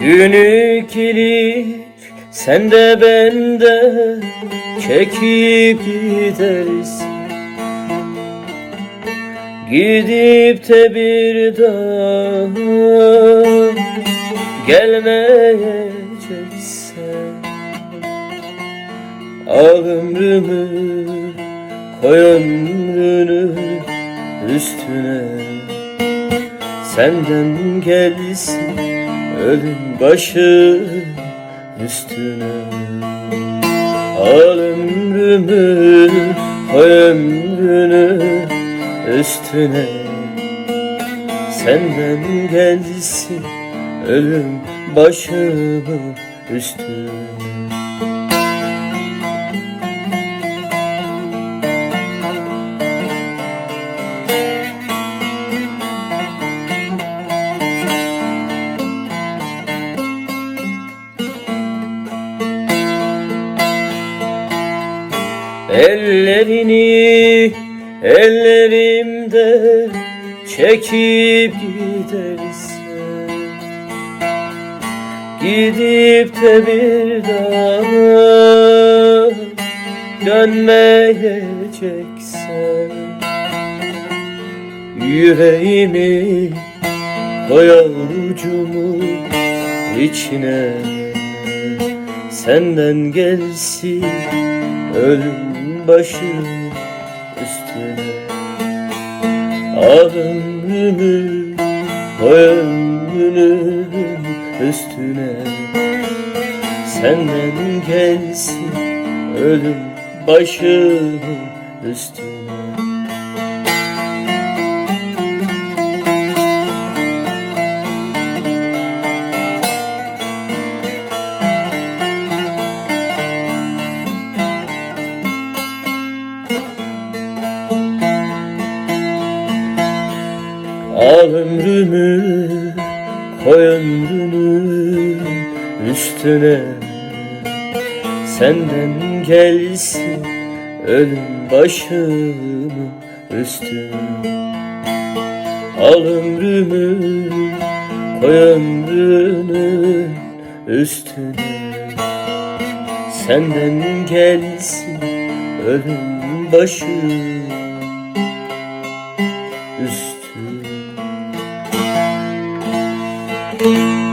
Günü gelir sen de bende çekip gidersin Gidip de bir daha gelmeyeceksen Al ömrümü koy ömrünü üstüne Senden gelsin ölüm başı üstüne. Al ömrümü koy ömrünü üstüne. Senden gelsin ölüm başımı üstüne Ellerini ellerimde çekip gidersen Gidip de bir daha dönmeyeceksen Yüreğimi koy avucumun içine. Senden gelsin ölüm başı üstüne. Al ömrümü ömrünün üstüne. Senden gelsin ölüm başımın üstüne Al ömrümü koy ömrünün üstüne. Senden gelsin ölüm başımın üstüne. Al ömrümü koy ömrünün üstüne. Senden gelsin ölüm başımın üstüne